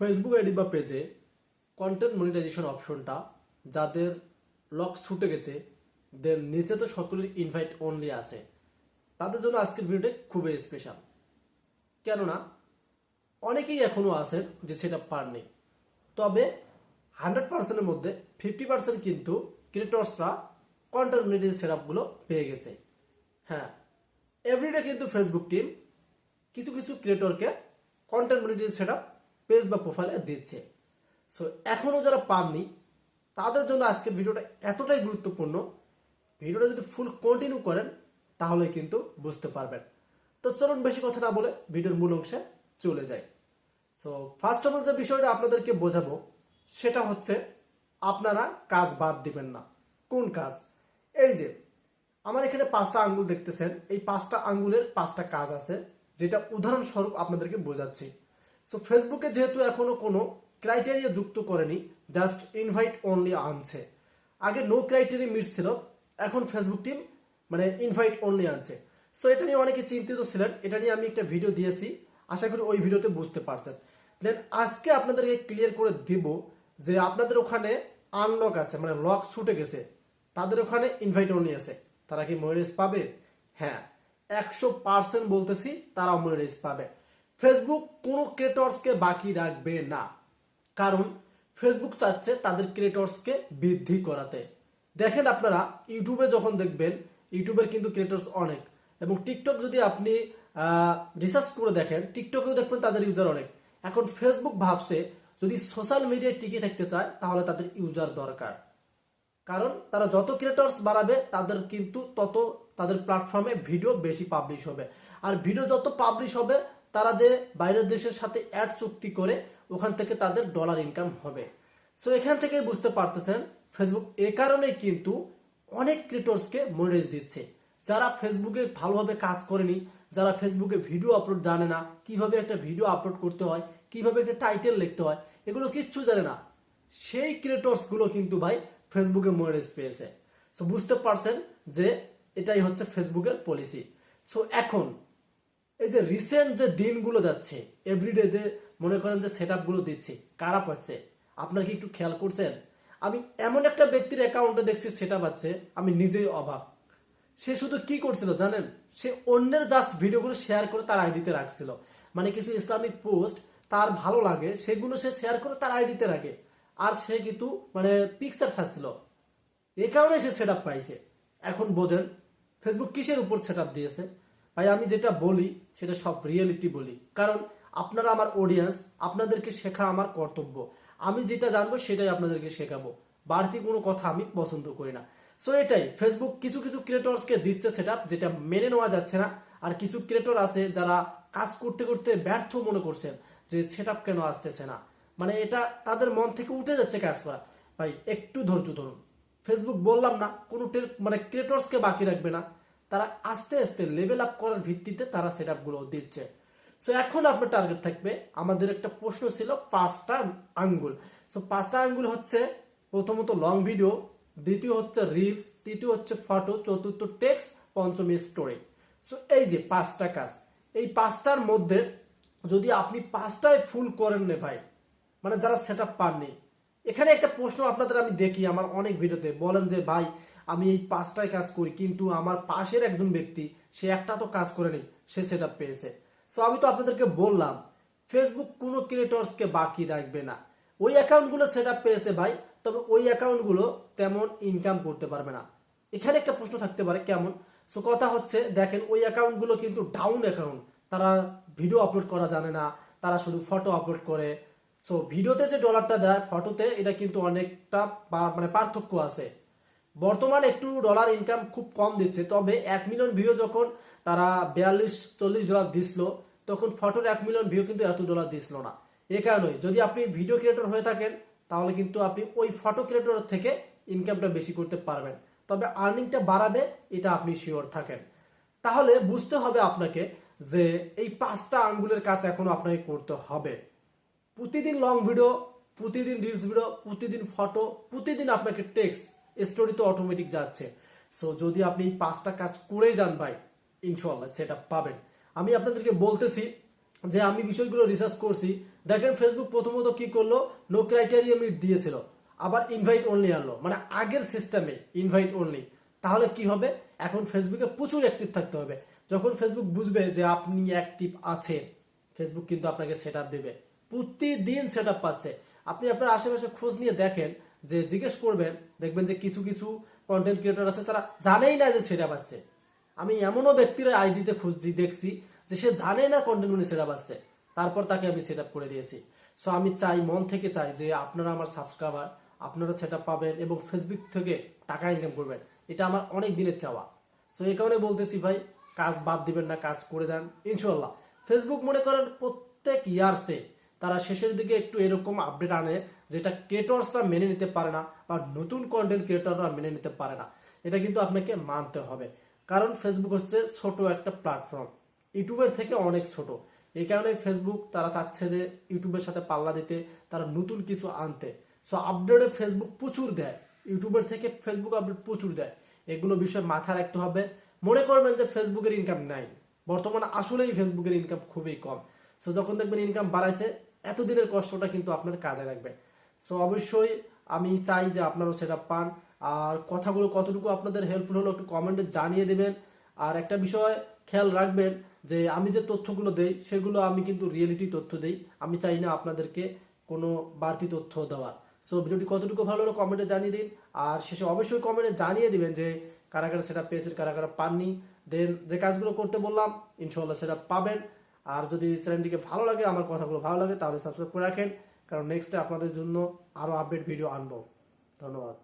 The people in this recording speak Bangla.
ফেসবুক আইডি বা পেজে কন্টেন্ট মনিটাইজেশন অপশনটা যাদের লক ছুটে গেছে দেন নিচে তো সকলের ইনভাইট অনলি আছে। তাদের জন্য আজকের ভিডিওটা খুবই স্পেশাল কেননা, অনেকেই এখনও আছেন যে সেটা পারনি তবে হান্ড্রেড পার্সেন্টের মধ্যে ফিফটি পার্সেন্ট কিন্তু ক্রিয়েটর্সরা কন্টেন্ট মনিটাইজ সেট আপগুলো পেয়ে গেছে। হ্যাঁ এভরিডে কিন্তু ফেসবুক টিম কিছু কিছু ক্রিয়েটরকে কন্টেন্ট মনিটাইজ সেট পেজ বা প্রোফাইলে দিচ্ছে। সো এখনও যারা পাননি, তাদের জন্য আজকে ভিডিওটা এতটাই গুরুত্বপূর্ণ। ভিডিওটা যদি ফুল কন্টিনিউ করেন, তাহলে কিন্তু বুঝতে পারবেন। তো চলুন বেশি কথা না বলে ভিডিওর মূল অংশে চলে যাই। সো ফার্স্ট অফ অল যে বিষয়টা আপনাদেরকে বোঝাবো, সেটা হচ্ছে আপনারা কাজ বাদ দিবেন না। কোন কাজ? এই যে, আমার এখানে পাঁচটা আঙ্গুল দেখতেছেন। এই পাঁচটা আঙ্গুলের পাঁচটা কাজ আছে, যেটা উদাহরণস্বরূপ আপনাদেরকে বোঝাচ্ছি। সো ফেসবুকে যেহেতু এখনও কোনো ক্রাইটেরিয়া যুক্ত করেনি জাস্ট ইনভাইট অনলি আনছে। আগে নো ক্রাইটেরিয়া মিট ছিল এখন ফেসবুক টিম মানে ইনভাইট অনলি আনছে। সো এটা নিয়ে অনেকে চিন্তিত ছিলেন, এটা নিয়ে আমি একটা ভিডিও দিয়েছি, আশা করি ওই ভিডিওতে বুঝতে পারছেন। দেন আজকে আপনাদেরকে ক্লিয়ার করে দিব যে আপনাদের ওখানে আনলক আছে মানে লক ছুটে গেছে। তাদের ওখানে ইনভাইট অনলি আছে। তারা কি মনিটাইজ পাবে? হ্যাঁ। একশো পার্সেন্ট বলতেছি তারা মনিটাইজ পাবে। ফেসবুক কোনো ক্রিয়েটরসকে বাকি রাখবে না। কারণ ফেসবুক চাচ্ছে তাদের ক্রিয়েটরসকে বৃদ্ধি করাতে। দেখেন আপনারা ইউটিউবে যখন দেখবেন ইউটিউবের কিন্তু ক্রিয়েটরস অনেক। এবং টিকটক যদি আপনি রিসার্চ করে দেখেন টিকটকেও দেখবেন তাদের ইউজার অনেক। এখন ফেসবুক ভাবছে, যদি সোশ্যাল মিডিয়ায় টিকে থাকতে চায়, তাহলে তাদের ইউজার দরকার। কারণ তারা যত ক্রিয়েটর্স বাড়াবে, তাদের কিন্তু তত তাদের প্ল্যাটফর্মে ভিডিও বেশি পাবলিশ হবে। আর ভিডিও যত পাবলিশ হবে তারা যে বাইরের দেশের সাথে অ্যাড চুক্তি করে, ওখান থেকে তাদের ডলার ইনকাম হবে। সো এখান থেকে বুঝতে পারতেছেন ফেসবুক এ কারণে কিন্তু অনেক ক্রিয়েটর্সকে মনিটাইজ দিচ্ছে। যারা ফেসবুকে ভালোভাবে কাজ করেনি, যারা ফেসবুকে ভিডিও আপলোড জানে না, কীভাবে একটা ভিডিও আপলোড করতে হয়, কীভাবে একটা টাইটেল লিখতে হয়, এগুলো কিচ্ছু জানে না। সেই ক্রিয়েটর্সগুলো কিন্তু ভাই ফেসবুকে মনিটাইজ পেয়েছে। সো বুঝতে পারছেন যে এটাই হচ্ছে ফেসবুকের পলিসি সো এখন এই যে রিসেন্ট যে দিনগুলো যাচ্ছে এভরিডে যে মনে করেন যে সেটগুলো দিচ্ছে, কারা পাচ্ছে আপনার কি একটু খেয়াল করছেন? আমি এমন একটা ব্যক্তির অ্যাকাউন্টে দেখছি সেট আপ আছে, আমি নিজেই অবাক। সে শুধু কি করছিল জানেন? সে অন্যের জাস্ট ভিডিওগুলো শেয়ার করে তার আইডিতে রাখছিল। মানে কিছু ইসলামিক পোস্ট তার ভালো লাগে, সেগুলো সে শেয়ার করে তার আইডিতে রাখে। আর সে কিন্তু মানে পিকচার ছাড়ছিল। এ কারণে সে সেট পাইছে। এখন বোঝেন ফেসবুক কিসের উপর সেট দিয়েছে? ভাই আমি যেটা বলি, সেটা সব রিয়েলিটি বলি। কারণ আপনারা আমার অডিয়েন্স আপনাদেরকে শেখা আমার কর্তব্য। আমি যেটা জানব, সেটাই আপনাদেরকে শেখাবো। বাড়তি কোনো কথা আমি পছন্দ করি না। সো এটাই। ফেসবুক কিছু কিছু ক্রিয়েটরসকে দিচ্ছে সেটা যেটা মেনে নেওয়া যাচ্ছে না। আর কিছু ক্রিয়েটর আছে যারা কাজ করতে করতে ব্যর্থ মনে করছেন যে সেট কেন আসতেছে না। মানে এটা তাদের মন থেকে উঠে যাচ্ছে কাজ করা। ভাই, একটু ধৈর্য ধরুন। ফেসবুক বললাম না, কোনো মানে ক্রিয়েটরসকে বাকি রাখবে না। তারা আস্তে আস্তে লেভেল আপ করার ভিত্তিতে তারা সেটগুলো দিচ্ছে। সো এখন আপনার টার্গেট থাকবে, আমাদের একটা প্রশ্ন ছিল পাঁচটা আঙ্গুল। সো পাঁচটা আঙ্গুল হচ্ছে প্রথমত লং ভিডিও দ্বিতীয় হচ্ছে রিলস তৃতীয় হচ্ছে ফটো চতুর্থ টেক্সট পঞ্চম স্টোরি সো এই যে পাঁচটা কাজ, এই পাঁচটার মধ্যে যদি আপনি পাঁচটায় ফুল করেন না ভাই মানে যারা সেট পাননি, এখানে একটা প্রশ্ন আপনাদের আমি দেখি, আমার অনেক ভিডিওতে বলেন যে, ভাই আমি এই পাঁচটায় কাজ করি, কিন্তু আমার পাশের একজন ব্যক্তি, সে একটা তো কাজ করে নেই, সে সেট পেয়েছে। সো আমি তো আপনাদেরকে বললাম ফেসবুক কোনো ক্রিয়েটরসকে বাকি রাখবে না। ওই অ্যাকাউন্টগুলো সেট পেয়েছে ভাই, তবে ওই অ্যাকাউন্টগুলো তেমন ইনকাম করতে পারবে না। এখানে একটা প্রশ্ন থাকতে পারে কেমন? সো কথা হচ্ছে, দেখেন, ওই অ্যাকাউন্টগুলো কিন্তু ডাউন অ্যাকাউন্ট তারা ভিডিও আপলোড করা জানে না, তারা শুধু ফটো আপলোড করে। সো ভিডিওতে যে ডলারটা দেয় ফটোতে এটা কিন্তু অনেকটা মানে পার্থক্য আছে। বর্তমানে একটু ডলার ইনকাম খুব কম দিচ্ছে, তবে এক মিলিয়ন ভিউ যখন তারা বিয়াল্লিশ, চল্লিশ ডলার দিছিল, তখন ফটোর এক মিলিয়ন ভিউ কিন্তু এত ডলার দিছিল না। এ কারণে যদি আপনি ভিডিও ক্রিয়েটর হয়ে থাকেন, তাহলে কিন্তু আপনি ওই ফটো ক্রিয়েটর থেকে ইনকামটা বেশি করতে পারবেন। তবে আর্নিংটা বাড়াবে, এটা আপনি শিওর থাকেন। তাহলে বুঝতে হবে আপনাকে যে এই পাঁচটা আঙ্গুলের কাজ এখনও আপনাকে করতে হবে। প্রতিদিন লং ভিডিও প্রতিদিন রিলস ভিডিও প্রতিদিন ফটো প্রতিদিন আপনাকে টেক্সট স্টোরি তো অটোমেটিক যাচ্ছে। সো যদি আপনি পাঁচটা কাজ করে যান ভাই ইনশাল্লাহ সেটা পাবেন। আমি আপনাদেরকে বলতেছি যে আমি বিষয়গুলো রিসার্চ করছি। দেখেন ফেসবুক প্রথমত কি করল? নো ক্রাইটেরিয়া মিট দিয়েছিল। আবার ইনভাইট অনলি আনলো। মানে আগের সিস্টেমে ইনভাইট অনলি তাহলে কি হবে? এখন ফেসবুকে প্রচুর অ্যাক্টিভ থাকতে হবে। যখন ফেসবুক বুঝবে যে আপনি অ্যাক্টিভ আছেন ফেসবুক কিন্তু আপনাকে সেট দেবে। প্রতিদিন সেট পাচ্ছে। আপনি আপনার আশেপাশে খোঁজ নিয়ে দেখেন যে জিজ্ঞেস করবেন, দেখবেন যে কিছু কিছু কন্টেন্ট ক্রিয়েটর আছে, তারা জানেই না যে সেট আছে আমি এমনও ব্যক্তির আইডিতে খুঁজছি, দেখছি যে সে জানে না কন্টেন্ট উনি সেট আসছে তারপর তাকে আমি সেট করে দিয়েছি। সো আমি চাই, মন থেকে চাই যে আপনারা আমার সাবস্ক্রাইবার আপনারা সেট পাবেন এবং ফেসবুক থেকে টাকা ইনকাম করবেন। এটা আমার অনেক দিনের চাওয়া। সো এই কারণে বলতেছি ভাই, কাজ বাদ দিবেন না, কাজ করে দেন। ইনশাল্লাহ ফেসবুক মনে করেন প্রত্যেক ইয়ার্সে তারা শেষের দিকে একটু এরকম আপডেট আনে যেটা ক্রিয়েটরসরা মেনে নিতে পারে না বা নতুন কন্টেন্ট ক্রিয়েটররা মেনে নিতে পারে না। এটা কিন্তু আপনাকে মানতে হবে। কারণ ফেসবুক হচ্ছে ছোট একটা প্ল্যাটফর্ম ইউটিউবের থেকে অনেক ছোট। এই কারণে ফেসবুক তারা চাচ্ছে যে ইউটিউবের সাথে পাল্লা দিতে, তারা নতুন কিছু আনতে। সো আপডেটে ফেসবুক প্রচুর দেয়। ইউটিউবের থেকে ফেসবুক আপডেট প্রচুর দেয়। এগুলো বিষয় মাথায় রাখতে হবে। মনে করবেন যে ফেসবুকের ইনকাম নাই। বর্তমানে আসলেই ফেসবুকের ইনকাম খুবই কম। সো যখন দেখবেন ইনকাম বাড়াইছে এতদিনের কষ্টটা কিন্তু আপনার কাজে লাগবে। সো অবশ্যই আমি চাই যে আপনারাও সেটা পান। আর কথাগুলো কতটুকু আপনাদের হেল্পফুল হলো একটু কমেন্টে জানিয়ে দেবেন। আর একটা বিষয় খেয়াল রাখবেন যে আমি যে তথ্যগুলো দেই, সেগুলো আমি কিন্তু রিয়েলিটি তথ্য দেই। আমি চাই না আপনাদেরকে কোনো বাড়তি তথ্য দেওয়ার। সো ভিডিওটি কতটুকু ভালো হলো কমেন্টে জানিয়ে দিন। আর শেষে অবশ্যই কমেন্টে জানিয়ে দিবেন যে কারা কারা সেটা পেয়েছেন, কারা কারা পাননি। দেন যে কাজগুলো করতে বললাম ইনশাল্লাহ সেটা পাবেন। আর যদি চ্যানেলটিকে ভালো লাগে, আমার কথাগুলো ভালো লাগে, তাহলে সাবস্ক্রাইব করে রাখেন। কারণ নেক্সটে আপনাদের জন্য আরও আপডেট ভিডিও আনব। ধন্যবাদ।